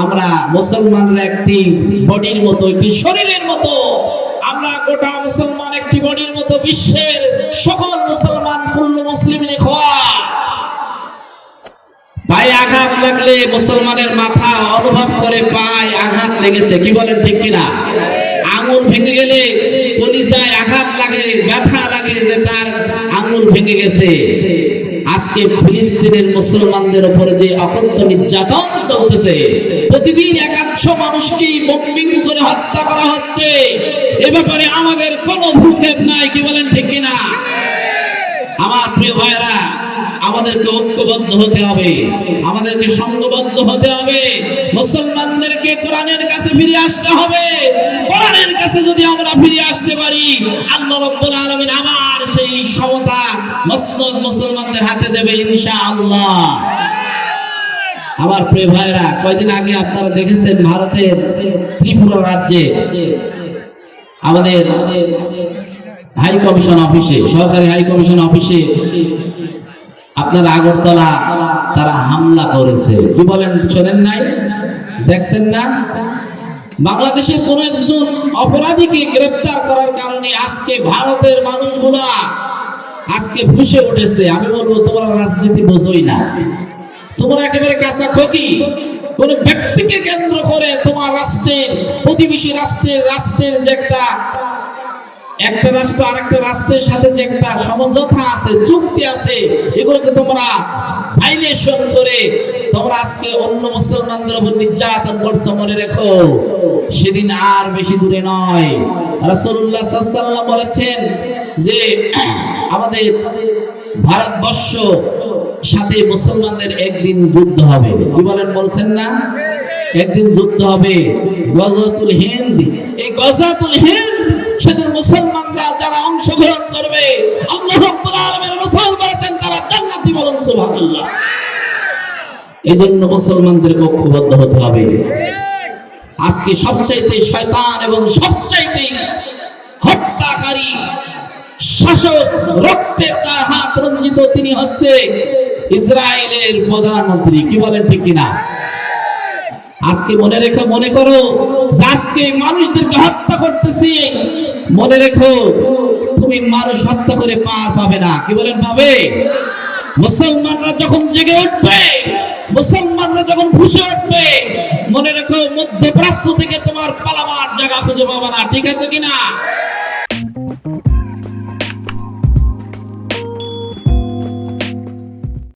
আমরা মুসলমানরা একটি বডির মতো, একটি শরীরের মতো। আমরা গোটা মুসলমান একটি বডির মতো, বিশ্বের সকল মুসলমান, কুল্লু মুসলিমিনে খোয়া পায়ে আঘাত লাগলে মুসলমানের মাথা অনুভব করে পায়ে আঘাত লেগেছে, কি বলেন ঠিক কিনা? আঙুল ভেঙে গেলে কলিজায় আঘাত লাগে, ব্যথা লাগে যে তার আঙুল ভেঙে গেছে। আজকে ফিলিস্তিনের মুসলমানদের উপরে যে অকথ্য নির্যাতন চলতেছে, প্রতিদিন একাংশ মানুষকে বম্বিং করে হত্যা করা হচ্ছে। এ ব্যাপারে আমাদের কোনো ভূক্ষেপ নাই, কি বলেন ঠিক কিনা? আমার প্রিয় ভাইরা আমাদেরকে ঐক্যবদ্ধ হতে হবে, আমাদেরকে সংঘবদ্ধ হতে হবে। মুসলমানদেরকে কোরআনের কাছে ফিরে আসতে হবে। কোরআনের কাছে যদি আমরা ফিরে আসতে পারি, আল্লাহ রব্বুল আলামিন আবার সেই সমতা, মসনদ মুসলমানদের হাতে দেবে ইনশাআল্লাহ। আমার প্রিয় ভাইরা কয়দিন আগে আপনারা দেখেছেন ভারতের ত্রিপুরা রাজ্যে আমাদের হাই কমিশন অফিসে সরকারি হাই কমিশন অফিসে আপনার আগরতলা তারা হামলা করেছে। কি বলেন, শোনেন নাই? দেখছেন না? বাংলাদেশের কোন একজন অপরাধীকে গ্রেফতার করার কারণে আজকে ভারতের মানুষগুলা আজকে ফুসে উঠেছে, আমি বলব, তোমরা রাজনীতি বোঝোই না। তোমরা একেবারে কাঁচা খকি। কোন ব্যক্তিকে কেন্দ্র করে তোমার রাষ্ট্রের, প্রতিবেশী রাষ্ট্রের রাষ্ট্রের যে একটা একটা রাষ্ট্র, আরেকটা রাষ্ট্রের সাথে যে একটা সমঝোতা আছে, চুক্তি আছে, এগুলোকে তোমরা ভাইলেশন করে তোমরা আজকে অন্য মুসলমানদের উপর নির্যাতন করছ, মনে রেখো। সেদিন আর বেশি দূরে নয়। রাসূলুল্লাহ সাল্লাল্লাহু বলেছেন যে আমাদের ভারতবর্ষ সাথে মুসলমানদের একদিন যুদ্ধ হবে। কি বলেন, বলছেন না? একদিন যুদ্ধ হবে। গজতুল হিন্দ। এই গজতুল হিন্দ সেদিন মুসলমানরা যারা অংশগ্রহণ করবে, আল্লাহ তারা জান্নাতি বলেন, সুবহানাল্লাহ। এই জন্য মুসলমানদেরকে ঐক্যবদ্ধ হতে হবে। আজকে সবচাইতে শয়তান এবং সবচাইতে হত্যাকারী শাসক রক্তের তার হাত রঞ্জিত তিনি হচ্ছে ইসরায়েলের প্রধানমন্ত্রী। কি বলেন ঠিক কিনা? আজকে মনে রেখো, মনে করো, আজকে মানুষদেরকে হত্যা করতেছি। মনে রেখো, তুমি মানুষ হত্যা করে পার পাবে না। কি বলেন, পাবে? মুসলমানরা যখন জেগে উঠবে, মুসলমানরা যখন ফুসে উঠবে, মনে রেখো, মধ্যপ্রাচ্য থেকে তোমার পালাবার জায়গা খুঁজে পাবে না। ঠিক আছে কিনা?